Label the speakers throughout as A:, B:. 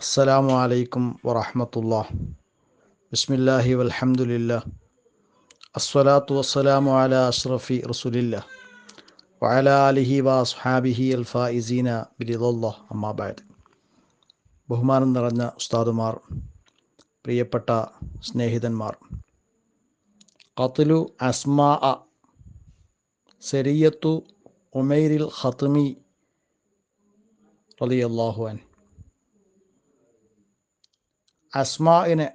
A: അസ്സലാമു അലൈക്കും വറഹമത്തുള്ള ബിസ്മില്ലാഹി വൽഹമുല്ല അസ്സലാത്തു വസ്സലാമു അല അഷ്റഫി റസുലില്ല വഅല അലിഹി വ അസ്ഹാബിഹി അൽ ഫായിസീന ബിരിദല്ലാ അമ്മാബാദ് ബഹുമാനം നിറഞ്ഞ ഉസ്താദുമാർ പ്രിയപ്പെട്ട സ്നേഹിതന്മാർ. ഖത്ലു അസ്മാ സെരിയത്തു ഉമൈരിൽ ഖത്മി റളിയല്ലാഹു അൻ അസ്മാഇനെ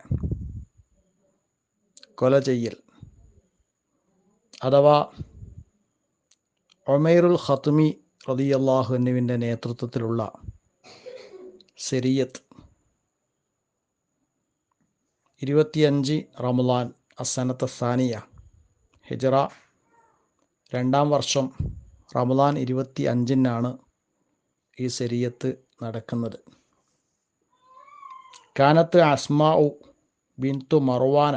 A: കൊല ചെയ്യൽ. അഥവാ ഒമൈറുൽ ഖത്മി റളിയല്ലാഹു എന്നിവിന്റെ നേതൃത്വത്തിലുള്ള സെരിയത്ത് ഇരുപത്തിയഞ്ച് റമലാൻ അസനത്ത് സാനിയ ഹിജറ രണ്ടാം വർഷം റമലാൻ ഇരുപത്തി അഞ്ചിനാണ് ഈ സെരിയത്ത് നടക്കുന്നത്. കാനത്ത് അസ്മാഉ ബിന്തു മർവാന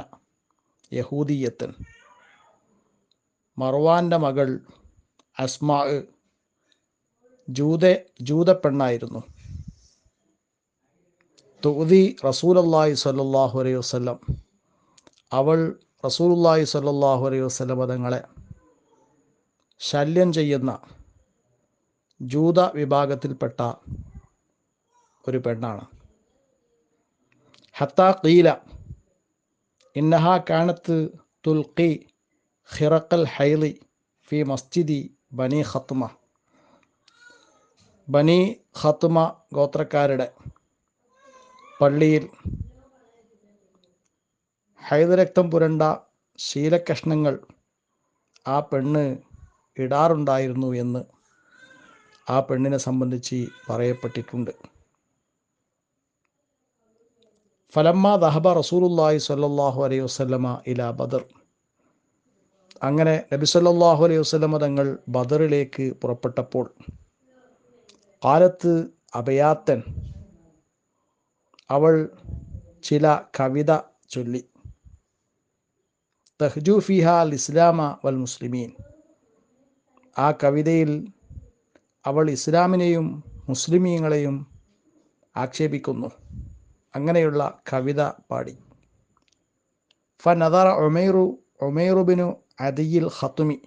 A: യഹൂദിയത്തൻ. മർവാന്റെ മകൾ അസ്മാ ജൂത ജൂതപ്പെണ്ണായിരുന്നു തുതി റസൂലല്ലാഹി സ്വല്ലല്ലാഹു അലൈഹി വസല്ലം അവൾ റസൂലുള്ളാഹി സ്വല്ലല്ലാഹു അലൈഹി വസല്ലം തങ്ങളെ ശല്യം ചെയ്യുന്ന ജൂത വിഭാഗത്തിൽപ്പെട്ട ഒരു പെണ്ണാണ്. ഹത്ത കീല ഇന്നഹ കാനത്ത് തുൽക്കി ഖിറക്കൽ ഹൈലി ഫി മസ്ജിദി ബനി ഖത്മ. ബനി ഖത്മ ഗോത്രക്കാരുടെ പള്ളിയിൽ ഹൈദരക്തം പുരണ്ട ശീലക്കഷ്ണങ്ങൾ ആ പെണ്ണ് ഇടാറുണ്ടായിരുന്നു എന്ന് ആ പെണ്ണിനെ സംബന്ധിച്ച് പറയപ്പെട്ടിട്ടുണ്ട്. ഫലമ്മ ദഹബ റസൂലുല്ലാഹി സ്വല്ലല്ലാഹു അലൈഹി വസ്ലമ ഇല ബദർ. അങ്ങനെ നബി സല്ലാഹു അലൈഹി വസ്ലമ തങ്ങൾ ബദറിലേക്ക് പുറപ്പെട്ടപ്പോൾ കാലത്ത് അഭയാത്തൻ അവൾ ചില കവിത ചൊല്ലി. തഹ്ജു ഫിഹ അൽ ഇസ്ലാമ വൽ മുസ്ലിമീൻ. ആ കവിതയിൽ അവൾ ഇസ്ലാമിനെയും മുസ്ലിമീങ്ങളെയും ആക്ഷേപിക്കുന്നു. അങ്ങനെയുള്ള കവിത പാടി. ഫ ഫനദറ ഒമൈറു ഒമൈറുബിനു അതിയിൽ ഹത്തുമി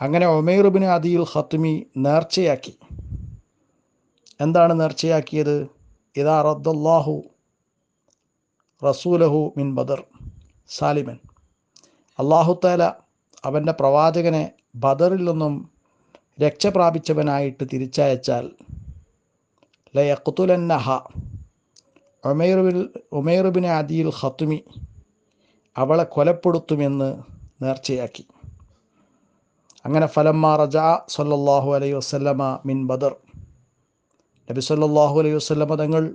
A: അങ്ങനെ ഒമൈറുബിന് അതിയിൽ ഹത്തുമി നേർച്ചയാക്കി. എന്താണ് നേർച്ചയാക്കിയത്? ഇതാ റദ്ദല്ലാഹു റസൂലഹു മിൻ ബദർ സാലിമൻ. അള്ളാഹുത്താല അവന്റെ പ്രവാചകനെ ബദറിൽ നിന്നും രക്ഷ പ്രാപിച്ചവനായിട്ട് തിരിച്ചയച്ചാൽ ലയക്കുത്തുലന്നഹ ഉമൈറുബിൻ ഒമേറുബിൻ അദിയിൽ ഹത്തുമി അവളെ കൊലപ്പെടുത്തുമെന്ന് നേർച്ചയാക്കി. അങ്ങനെ ഫലമ്മ റജ സല്ലല്ലാഹു അലൈഹി വസല്ലമ മിൻ ബദർ. നബി സല്ലാഹു അലൈഹി വസ്ലമ തങ്ങൾ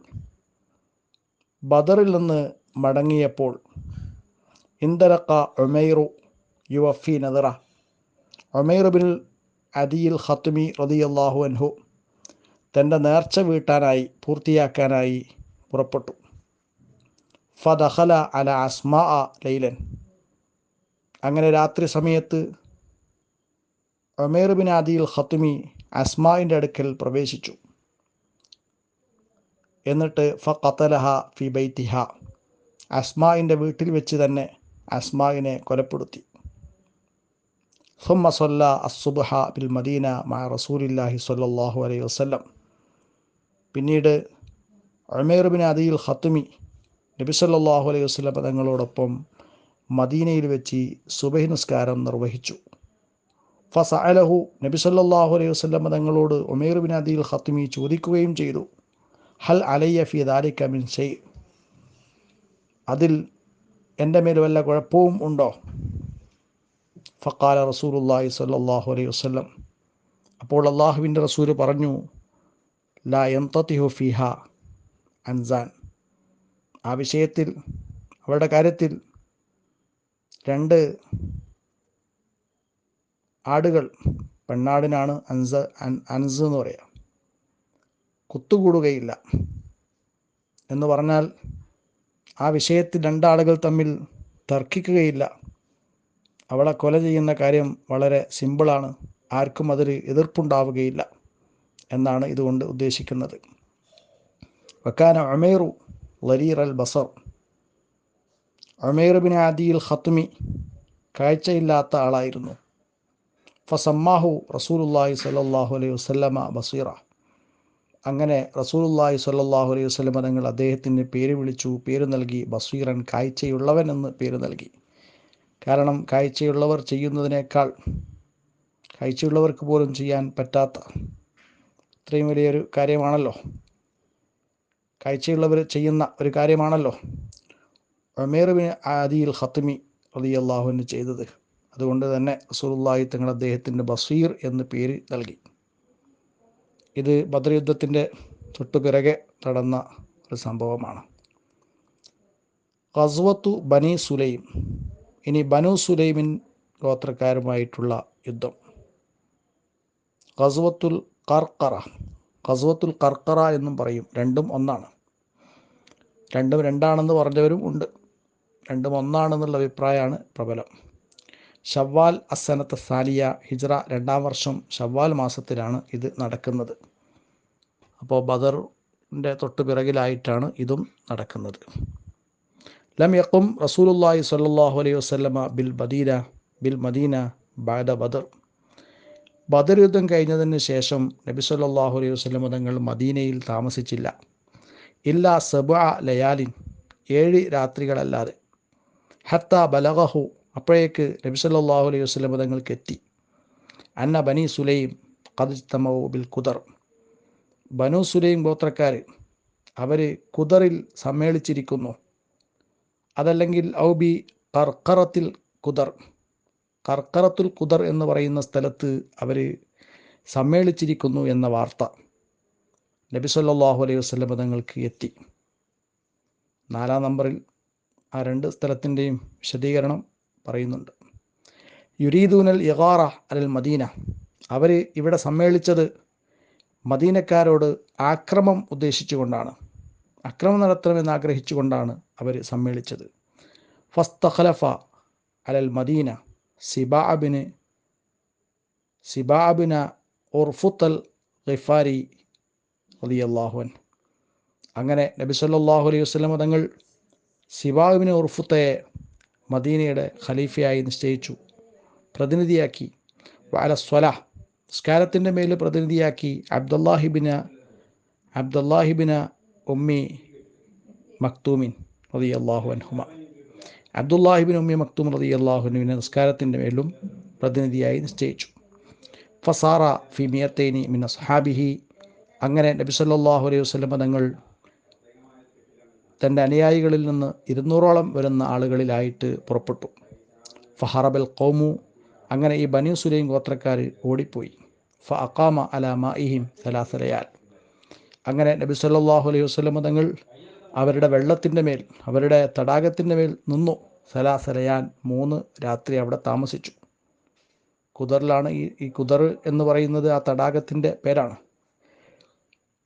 A: ബദറിൽ നിന്ന് മടങ്ങിയപ്പോൾ ഇന്ദറക്ക ഉമൈറു യുവഫി നദറ. ഒമേറുബിൻ അദിയിൽ ഹത്തുമി റളിയല്ലാഹു അൻഹു തന്റെ നേർച്ച വീട്ടാനായി പൂർത്തിയാക്കാനായി പുറപ്പെട്ടു. ഫദഹല അല അസ്മാ ലൈലൻ. അങ്ങനെ രാത്രി സമയത്ത് ഒമേർ ബിൻ ആദിൽ ഖത്തുമി അസ്മാവിന്റെ അടുക്കൽ പ്രവേശിച്ചു. എന്നിട്ട് ഫ കത്തലഹ ഫി ബൈത്തിഹ. അസ്മാവിന്റെ വീട്ടിൽ വെച്ച് തന്നെ അസ്മാവിനെ കൊലപ്പെടുത്തി. സുമ്മ അസുബഹ ബിൽ മദീന മാ റസൂലില്ലാഹി സൊല്ലാഹു അലൈഹി വസ്ലം പിന്നീട് ഉമേർ ബിൻ അദിയിൽ ഹത്തുമി നബി സല്ലല്ലാഹു അലൈഹി വസ്ലം തങ്ങളോടൊപ്പം മദീനയിൽ വെച്ച് സുബഹി നിസ്കാരം നിർവഹിച്ചു. ഫസഅലഹു നബി സല്ലല്ലാഹു അലൈഹി വസ്ലം തങ്ങളോട് ഒമേറുബിൻ ബിൻ അദിയിൽ ഹത്തുമി ചോദിക്കുകയും ചെയ്തു ഹൽ അലയ്യ ഫി മിൻ ഷൈ? അതിൽ എന്റെ മേൽ വല്ല കുഴപ്പവും ഉണ്ടോ? ഫക്കാല റസൂലുല്ലാഹി സല്ലാഹു അലൈഹി വസ്ലം അപ്പോൾ അള്ളാഹുവിന്റെ റസൂൽ പറഞ്ഞു ലാ എന്തത്തിഹു ഫിഹ. അൻസാൻ. ആ വിഷയത്തിൽ അവരുടെ കാര്യത്തിൽ രണ്ട് ആടുകൾ പെണ്ണാടിനാണ് അൻസ അൻസ് എന്ന് പറയാം. കുത്തുകൂടുകയില്ല എന്ന് പറഞ്ഞാൽ ആ വിഷയത്തിൽ രണ്ടാളുകൾ തമ്മിൽ തർക്കിക്കുകയില്ല. അവളെ കൊല ചെയ്യുന്ന കാര്യം വളരെ സിമ്പിളാണ്. ആർക്കും അതിൽ എതിർപ്പുണ്ടാവുകയില്ല എന്നാണ് ഇതുകൊണ്ട് ഉദ്ദേശിക്കുന്നത്. വക്കാന ഒമേറു ലരീർ അൽ ബസർ ഒമേർ ബിൻ ആദിയിൽ ഖത്മി കാഴ്ചയില്ലാത്ത ആളായിരുന്നു. ഫസമ്മാഹു റസൂലുല്ലാഹി സല്ലാഹു അലൈഹി വസ്ലമ ബസീറ. അങ്ങനെ റസൂലുല്ലാഹി സല്ലാഹു അലൈഹി വസ്ലമ തങ്ങൾ അദ്ദേഹത്തിന് പേര് വിളിച്ചു പേര് നൽകി ബസീറൻ കാഴ്ചയുള്ളവൻ എന്ന് പേര് നൽകി. കാരണം കാഴ്ചയുള്ളവർ ചെയ്യുന്നതിനേക്കാൾ കാഴ്ചയുള്ളവർക്ക് പോലും ചെയ്യാൻ പറ്റാത്ത ഇത്രയും വലിയൊരു കാര്യമാണല്ലോ. കാഴ്ചയുള്ളവർ ചെയ്യുന്ന ഒരു കാര്യമാണല്ലോ. ഒമേർ ബിൻ ആദിയിൽ ഖത്മി അലി അള്ളാഹുവിന് ചെയ്തത്. അതുകൊണ്ട് തന്നെ റസൂലുള്ളാഹി തങ്ങൾ അദ്ദേഹത്തിന്റെ ബസീർ എന്ന് പേര് നൽകി. ഇത് ബദർ യുദ്ധത്തിന്റെ തൊട്ടുപിറകെ നടന്ന ഒരു സംഭവമാണ്. ഖസ്വത്തു ബനി സുലൈം. ഇനി ബനു സുലൈമിൻ ഗോത്രക്കാരുമായിട്ടുള്ള യുദ്ധം. ഖസ്വത്തുൽ കർക്കറ ഖസ്വത്തുൽ കർക്കറ എന്നും പറയും. രണ്ടും ഒന്നാണ്. രണ്ടും രണ്ടാണെന്ന് പറഞ്ഞവരും ഉണ്ട്. രണ്ടും ഒന്നാണെന്നുള്ള അഭിപ്രായമാണ് പ്രബലം. ഷവ്വാൽ അസനത്ത് സാലിയ ഹിജ്റ രണ്ടാം വർഷം ഷവ്വാൽ മാസത്തിലാണ് ഇത് നടക്കുന്നത്. അപ്പോൾ ബദറിന്റെ തൊട്ട് പിറകിലായിട്ടാണ് ഇതും നടക്കുന്നത്. ലം യക്കും റസൂലുല്ലാഹി സ്വല്ലല്ലാഹു അലൈഹി വസല്ലമ ബിൽ ബദീന ബിൽ മദീന ബാദ ബദർ. ബദർ യുദ്ധം കഴിഞ്ഞതിന് ശേഷം നബി സല്ലല്ലാഹു അലൈഹി വസ്ലം തങ്ങൾ മദീനയിൽ താമസിച്ചില്ല. ഇല്ലാ സബ ലയാലിൻ ഏഴ് രാത്രികളല്ലാതെ. ഹത്ത ബലഗഹു അപ്പോഴേക്ക് നബി സല്ലല്ലാഹു അലൈഹി വസ്ലം തങ്ങൾക്ക് എത്തി. അന്ന ബനി സുലൈം ഖദ്തമൗ ബിൽ കുദർ ബനു സുലൈം ഗോത്രക്കാർ അവർ കുദറിൽ സമ്മേളിച്ചിരിക്കുന്നു. അതല്ലെങ്കിൽ ഔബി കർക്കറത്തിൽ കുദർ കർക്കറത്തുൽ കുദർ എന്ന് പറയുന്ന സ്ഥലത്ത് അവർ സമ്മേളിച്ചിരിക്കുന്നു എന്ന വാർത്ത നബി സല്ലല്ലാഹു അലൈഹി വസ്ലം തങ്ങൾക്ക് എത്തി. നാലാം നമ്പറിൽ ആ രണ്ട് സ്ഥലത്തിന്റെയും വിശദീകരണം പറയുന്നുണ്ട്. യുരീദൂനൽ യഗാറ അലൽ മദീന. അവർ ഇവിടെ സമ്മേളിച്ചത് മദീനക്കാരോട് ആക്രമം ഉദ്ദേശിച്ചുകൊണ്ടാണ്. അക്രമം നടത്തണമെന്ന് ആഗ്രഹിച്ചുകൊണ്ടാണ് അവർ സമ്മേളിച്ചത്. ഫസ്തഖലഫ അലൽ മദീന. സിബാബിന് സിബാബിന ഉർഫുത്തൽ ഗിഫാരി റളിയല്ലാഹുൻ അങ്ങനെ നബി സല്ലാഹു അലൈഹി വസല്ലം തങ്ങൾ സിബാബിന് ഉർഫുത്തയെ മദീനയുടെ ഖലീഫയായി നിശ്ചയിച്ചു. പ്രതിനിധിയാക്കി. വാല സ്വല സ്കാരത്തിന്റെ മേൽ പ്രതിനിധിയാക്കി അബ്ദുല്ലാഹിബിന അബ്ദുല്ലാഹിബിന ഉമ്മി മക്തൂമിൻ റതി അള്ളാഹു അൻഹുമ. അബ്ദുല്ലാഹിബിൻ ഉമ്മി മക്തൂം റതി അള്ളാഹുനുവിനെ നിസ്കാരത്തിന്റെ മേലും പ്രതിനിധിയായി നിശ്ചയിച്ചു. ഫസാറ ഫി മിയത്തേനി മിന സഹാബിഹി അങ്ങനെ നബി സല്ലാഹു അലൈഹി വസല്ലം തങ്ങൾ തന്റെ അനുയായികളിൽ നിന്ന് ഇരുന്നൂറോളം വരുന്ന ആളുകളിലായിട്ട് പുറപ്പെട്ടു. ഫഹറബൽ കോമു അങ്ങനെ ഈ ബനു സുലൈം ഗോത്രക്കാർ ഓടിപ്പോയി. ഫ അക്കാമ അലാമ ഇഹിം സലാസലയാൽ. അങ്ങനെ നബി സല്ലാഹു അലൈഹി വസല്ലം തങ്ങൾ അവരുടെ വെള്ളത്തിന്റെ മേൽ അവരുടെ തടാകത്തിന്റെ മേൽ നിന്നു. സലാസലയാൻ മൂന്ന് രാത്രി അവിടെ താമസിച്ചു. കുദറിലാണ് ഈ ഈ കുദർ എന്ന് പറയുന്നത് ആ തടാകത്തിന്റെ പേരാണ്.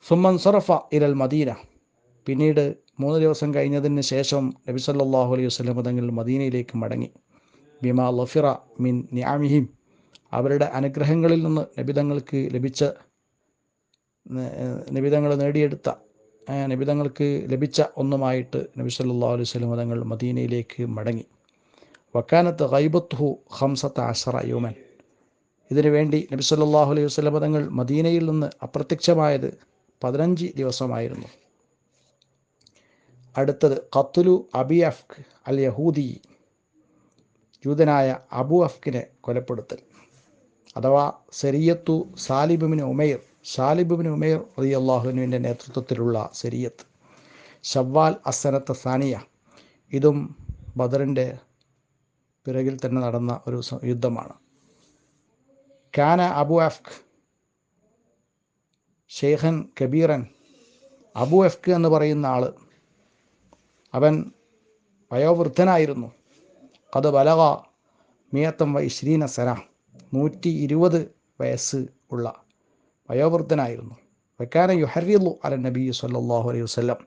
A: സുമൻ സറഫ ഇരൽ മദീന. പിന്നീട് മൂന്ന് ദിവസം കഴിഞ്ഞതിന് ശേഷം നബി സല്ലാഹു അലൈഹി വസ്ലം തങ്ങൾ മദീനയിലേക്ക് മടങ്ങി. ബിമാ ലഫിറ മിൻ ന്യാമിഹിം. അവരുടെ അനുഗ്രഹങ്ങളിൽ നിന്ന് നബിതങ്ങൾക്ക് ലഭിച്ച നിബിതങ്ങൾ നേടിയെടുത്ത നബിതങ്ങൾക്ക് ലഭിച്ച ഒന്നുമായിട്ട് നബി സല്ലാ അലൈഹി സ്വലം തങ്ങൾ മദീനയിലേക്ക് മടങ്ങി. വക്കാനത്ത് ഗൈബത്തുഹു ഹംസത്ത് അഷറ യോമൻ. ഇതിനു വേണ്ടി നബി സല്ലാഹു അലൈഹി വസല്ലം തങ്ങൾ മദീനയിൽ നിന്ന് അപ്രത്യക്ഷമായത് പതിനഞ്ച് ദിവസമായിരുന്നു. അടുത്തത് ഖത്തുലു അബി അഫ്ക് അൽ യഹൂദി ജൂതനായ അബു അഫ്കിനെ കൊലപ്പെടുത്തൽ. അഥവാ സെരിയത്തു സാലിബിന് ഉമൈർ സാലിബിന് ഉമേർ റതി അള്ളാഹുനുവിന്റെ നേതൃത്വത്തിലുള്ള ശരിയത്ത് ഷവ്വാൽ അസനത്ത് സാനിയ. ഇതും ബദറിന്റെ പിറകിൽ തന്നെ നടന്ന ഒരു യുദ്ധമാണ്. കാന അബു അഫ്ഖ് ഷെയ്ഖൻ കബീറൻ അബു എഫ്ക് എന്ന് പറയുന്ന ആൾ അവൻ വയോവൃദ്ധനായിരുന്നു. അത് ബലക മിയത്തം വൈശ്രീന സന നൂറ്റി ഇരുപത് വയസ്സ് ഉള്ള വയോവൃദ്ധനായിരുന്നു. വക്കാന യുഹറിയു അല നബി സല്ലാഹു അലൈഹി വസ്ലം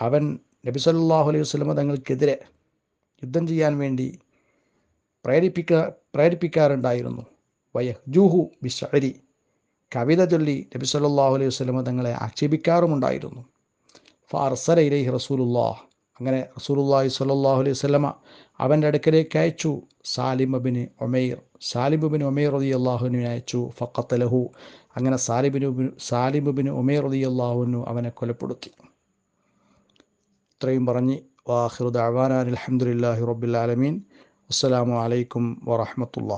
A: അവൻ നബി സല്ലാഹു അലൈഹി വസ്ലമ തങ്ങൾക്കെതിരെ യുദ്ധം ചെയ്യാൻ വേണ്ടി പ്രേരിപ്പിക്ക പ്രേരിപ്പിക്കാറുണ്ടായിരുന്നു. വയഹ്ജൂഹു ബിഷരി കവിത ചൊല്ലി നബി സല്ലാഹു അലൈഹി വസ്ലമ തങ്ങളെ ആക്ഷേപിക്കാറുമുണ്ടായിരുന്നു. ഫാർസല ഇലൈഹി റസൂലുല്ലാഹ് അങ്ങനെ റസൂലുല്ലാഹി സ്വല്ലല്ലാഹു അലൈഹി വസല്ലമ അവന്റെ അടുക്കലേക്ക് അയച്ചു. സാലിം അബിന് ഒമേർ സാലിം അബിൻ ഒമൈർ റതി അള്ളാഹുവിനെ അയച്ചു. ഫക്കത്തലഹു അങ്ങനെ സാലിബിന് സാലിബുബിന് ഒമൈർ റതി അള്ളാഹുവിനു അവനെ കൊലപ്പെടുത്തി. ഇത്രയും പറഞ്ഞ് വാഹിറുദ് അവാനാൻ അലഹമുല്ലാഹി റബ്ബുലാലമീൻ അസ്സലാമു അലൈക്കും വറഹമത്തുള്ള